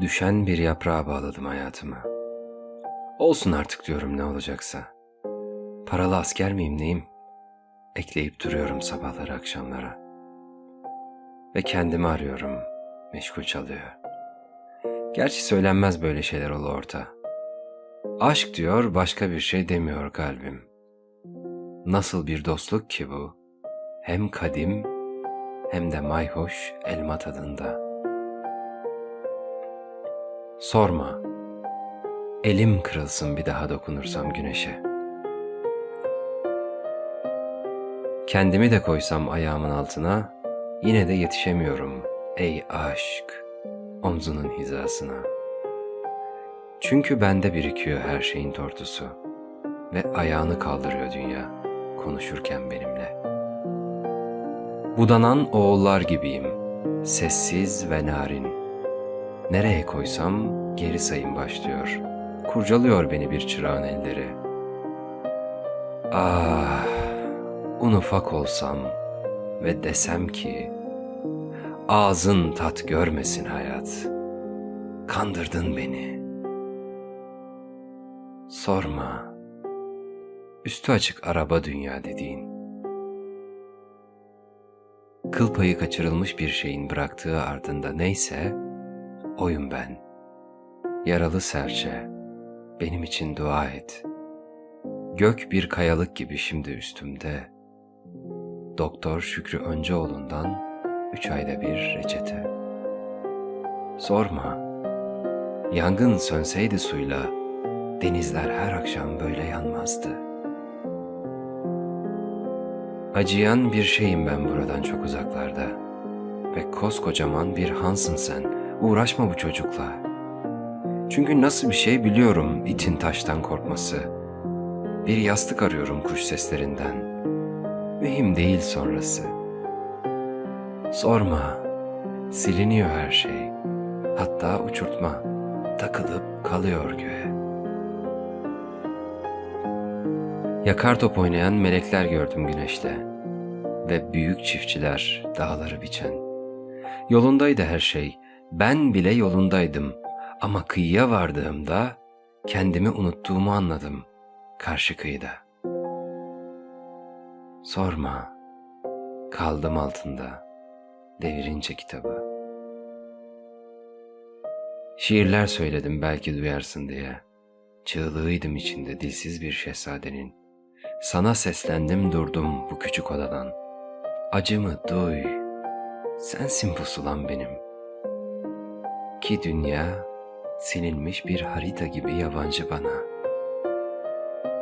Düşen bir yaprağa bağladım hayatımı. Olsun artık diyorum ne olacaksa. Paralı asker miyim neyim? Ekleyip duruyorum sabahları akşamlara. Ve kendimi arıyorum. Meşgul çalıyor. Gerçi söylenmez böyle şeyler olu orta. Aşk diyor başka bir şey demiyor kalbim. Nasıl bir dostluk ki bu? Hem kadim hem de mayhoş elma tadında. Sorma. Elim kırılsın bir daha dokunursam güneşe. Kendimi de koysam ayağımın altına, yine de yetişemiyorum ey aşk omzunun hizasına. Çünkü bende birikiyor her şeyin tortusu ve ayağını kaldırıyor dünya konuşurken benimle. Budanan oğullar gibiyim, sessiz ve narin. Nereye koysam geri sayım başlıyor. Kurcalıyor beni bir çırağın elleri. Ah, un ufak olsam ve desem ki ağzın tat görmesin hayat. Kandırdın beni. Sorma. Üstü açık araba dünya dediğin. Kıl payı kaçırılmış bir şeyin bıraktığı ardında neyse, oyum ben. Yaralı serçe, benim için dua et. Gök bir kayalık gibi şimdi üstümde. Doktor Şükrü Önceoğlu'ndan üç ayda bir reçete. Sorma, yangın sönseydi suyla, denizler her akşam böyle yanmazdı. Acıyan bir şeyim ben buradan çok uzaklarda. Ve koskocaman bir hansın sen, uğraşma bu çocukla. Çünkü nasıl bir şey biliyorum itin taştan korkması. Bir yastık arıyorum kuş seslerinden. Mühim değil sonrası. Sorma, siliniyor her şey. Hatta uçurtma, takılıp kalıyor göğe. Yakar top oynayan melekler gördüm güneşte ve büyük çiftçiler dağları biçen. Yolundaydı her şey, ben bile yolundaydım ama kıyıya vardığımda kendimi unuttuğumu anladım karşı kıyıda. Sorma, kaldım altında, devirince kitabı. Şiirler söyledim belki duyarsın diye. Çığlığıydım içinde dilsiz bir şehzadenin. Sana seslendim durdum bu küçük odadan. Acımı duy, sensin pusulam benim. Ki dünya silinmiş bir harita gibi yabancı bana.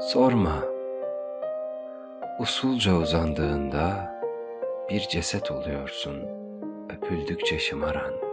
Sorma, usulca uzandığında bir ceset oluyorsun, öpüldükçe şımaran.